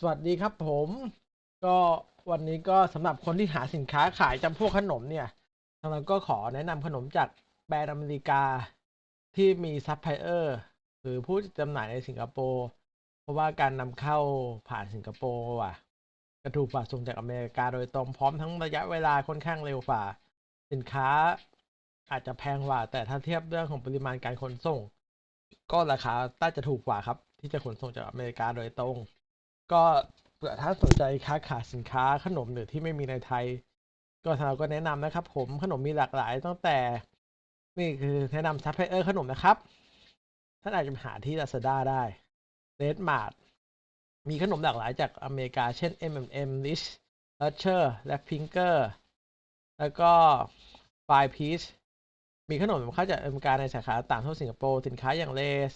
สวัสดีครับผมก็วันนี้ก็สำหรับคนที่หาสินค้าขายจำพวกขนมเนี่ยทางเราก็ขอแนะนำขนมจากแบรนด์อเมริกาที่มีซัพพลายเออร์หรือผู้จำหน่ายในสิงคโปร์เพราะว่าการนำเข้าผ่านสิงคโปร์อะจะถูกกว่าส่งจากอเมริกาโดยตรงพร้อมทั้งระยะเวลาค่อนข้างเร็วกว่า สินค้าอาจจะแพงกว่า แต่ถ้าเทียบเรื่องของปริมาณการขนส่ง ก็ราคาน่าจะถูกกว่าครับ ที่จะขนส่งจากอเมริกาโดยตรง ก็เผื่อถ้าสนใจค้าขายสินค้าขนมหรือที่ไม่มีในไทย ก็ทางเราก็แนะนำนะครับ ผมขนมมีหลากหลายตั้งแต่ นี่คือแนะนำซัพพลายเออร์ขนมนะครับท่านอาจจะหาที่ Lazada ได้เ e ดมาร์ทมีขนมหลากหลายจากอเมริกา เช่น M&M Rich Archer และ Pinker แล้วก็ Five Piece มีขนมเข้าจากอเมริกาในสาขาต่างทั่วสิงคโปร์ สินค้าอย่างเลส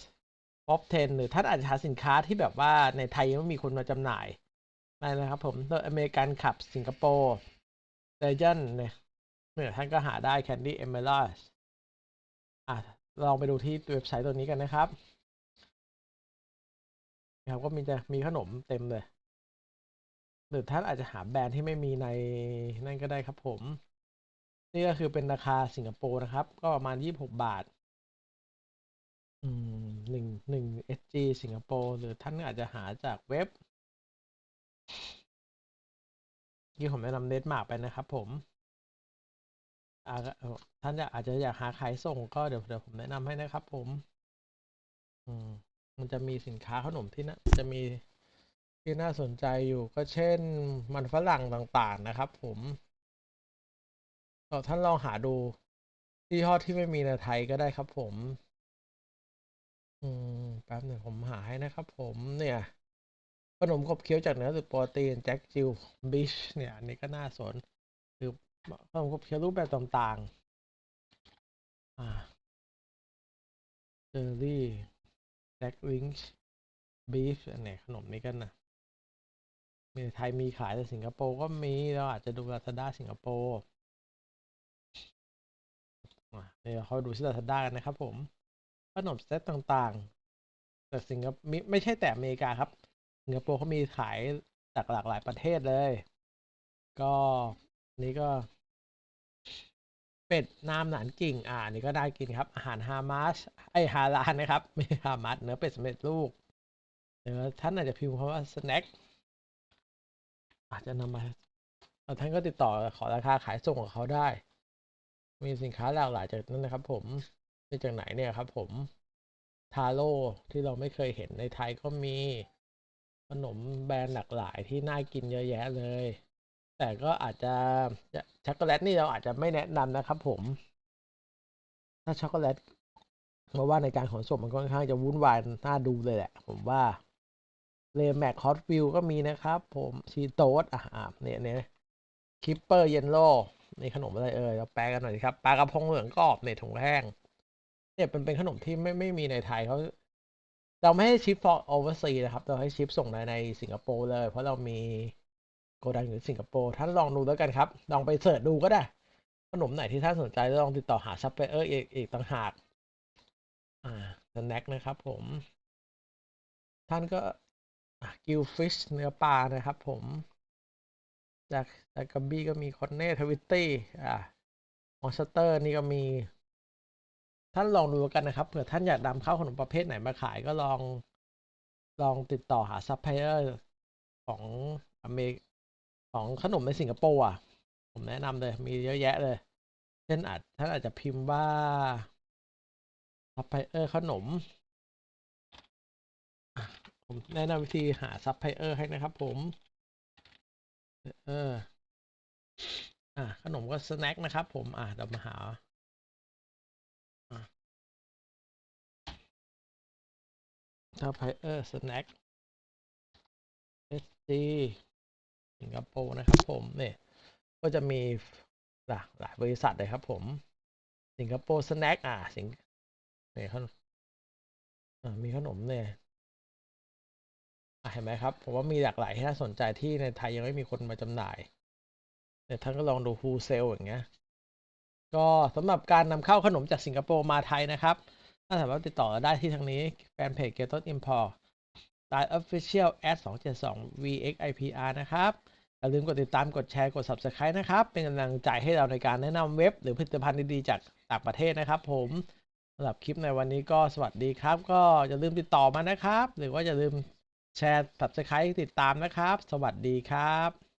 ท็อป10 หรือท่านอาจจะหาสินค้าที่แบบว่าในไทยยังไม่มีคนมาจำหน่ายได้นะครับผมโดยอเมริกันขับสิงคโปร์เดยันเนี่ยเนี่ยท่านก็หาได้ Candy e m e r a l d อะลองไปดูที่เว็บไซต์ตัวนี้กันนะครับนะครับก็มีจะมีขนมเต็มเลย หรือท่านอาจจะหาแบรนด์ที่ไม่มีในนั่นก็ได้ครับผม นี่ก็คือเป็นราคาสิงคโปร์นะครับ ก็ประมาณ26บาท อืม หนึ่งหนึ่ง SG สิงคโปร์หรือท่านอาจจะหาจากเว็บ ที่ผมแนะนำเน็ตมาร์กไปนะครับผมท่านจะอาจจะอยากหาขายส่งก็เดี๋ยวเดี๋ยวผมแนะนำให้นะครับผม อืมมันจะมีสินค้าขนมที่น่าจะมีที่น่าสนใจอยู่ก็เช่นมันฝรั่งต่างๆนะครับผมก็ท่านลองหาดูที่ห้อที่ไม่มีในไทยก็ได้ครับผม อืมแป๊บหนึ่งผมหาให้นะครับผมเนี่ยขนมขบเคี้ยวจากเนื้อสุดโปรตีนแจ็คจิลบิชเนี่ยอันนี้ก็น่าสนคือขนมขบเคี้ยวรูปแบบต่างๆ อ่าเจอรี่แจ็คลิงช์บีฟอันเนี้ยขนมนี้กันนะมีไทยมีขายแต่สิงคโปร์ก็มีเราอาจจะดู Lazada สิงคโปร์เดี๋ยวเขาดูที่ Lazada กันนะครับผม ขนมเซตต่างๆแต่สิงคโปร์ไม่ใช่แต่อเมริกาครับสิงคโปร์เขามีขายจากหลากหลายประเทศเลย ก็นี่ก็ เป็ดน้ำหนานกิ่ง อ่า นี่ก็ได้กินครับ อาหารฮามาสไอฮาลานนะครับไม่ฮามาสเนื้อเป็ดสำเร็จรูปเดี๋ยวท่านอาจจะพิมพ์คำว่าสแน็คอาจจะนำมาท่านก็ติดต่อขอราคาขายส่งกับเขาได้ มีสินค้าหลากหลายจากนั้นนะครับผม นี่จากไหนเนี่ยครับผมทาโร่ที่เราไม่เคยเห็นในไทยก็มีขนมแบรนด์หลากหลายที่น่ากินเยอะแยะเลย แต่ก็อาจจะช็อกโกแลตนี่เราอาจจะไม่แนะนำนะครับผม ถ้าช็อกโกแลตเพราะว่าในการขนส่งมันค่อนข้างจะวุ่นวายน่าดูเลยแหละ ผมว่าเลแมคฮอตวิวก็มีนะครับ ผมชีโต๊ดอะอะเนี่ยเนี่ยคิปเปอร์เยนโลนี่ขนมอะไรเอ่ยเราแปลกันหน่อยครับปลากระพงเหลืองกรอบในถุงแห้ง เนี่ยเป็นเป็นขนมที่ไม่ไม่มีในไทยเขาเราไม่ให้ชิป for overseas นะครับ เราให้ชิปส่งในในสิงคโปร์เลย เพราะเรามีโกดังอยู่สิงคโปร์ท่านลองดูแล้วกันครับ ลองไปเสิร์ชดูก็ได้ ขนมไหนที่ท่านสนใจลองติดต่อหาซัพพลายเออร์อีกอีกต่างหาก อ่าสแน็คนะครับผม ท่านก็กิลฟิชเนื้อปลานะครับผม จากจากกัมบี้ก็มีคอนเน่ทวิตตี้อ่า มอนสเตอร์นี่ก็มี ท่านลองดูกันนะครับเผื่อท่านอยากนำเข้าขนมประเภทไหนมาขายก็ลองลองติดต่อหาซัพพลายเออร์ของอเมริกของขนมในสิงคโปร์อะ ผมแนะนำเลย มีเยอะแยะเลย เช่นอาจท่านอาจจะพิมพ์ว่าซัพพลายเออร์ขนม ผมแนะนำวิธีหาซัพพลายเออร์ให้นะครับผม เอออะขนมก็สแน็คนะครับผม อะเดี๋ยวมาหา ซัพพเออร์สแน็คเอสซีสิงคโปร์นะครับผมเนี่ยก็จะมีหลากหลายบริษัทเลยครับผมสิงคโปร์สแน็คอะสิงเนี่ยขนมอ่ามีขนมเนี่ยเห็นไหมครับผมว่ามีหลากหลายที่น่าสนใจที่ในไทยยังไม่มีคนมาจำหน่ายเนี่ยท่านก็ลองดูฮูเซลอย่างเงี้ยก็สำหรับการนำเข้าขนมจากสิงคโปร์มาไทยนะครับ ถ้าสามารถติดต่อได้ที่ทางนี้แฟนเพจ g e t o t Import Style Official at 272 VXIPR นะครับอย่าลืมกดติดตามกดแชร์กด Subscribe นะครับ เป็นกำลังใจให้เราในการแนะนำเว็บ หรือผลิตภัณฑ์ดีๆจากต่างประเทศนะครับ ผมสำหรับคลิปในวันนี้ก็สวัสดีครับ ก็อย่าลืมติดต่อมานะครับ หรือว่าอย่าลืมแชร์ Subscribe ติดตามนะครับ สวัสดีครับ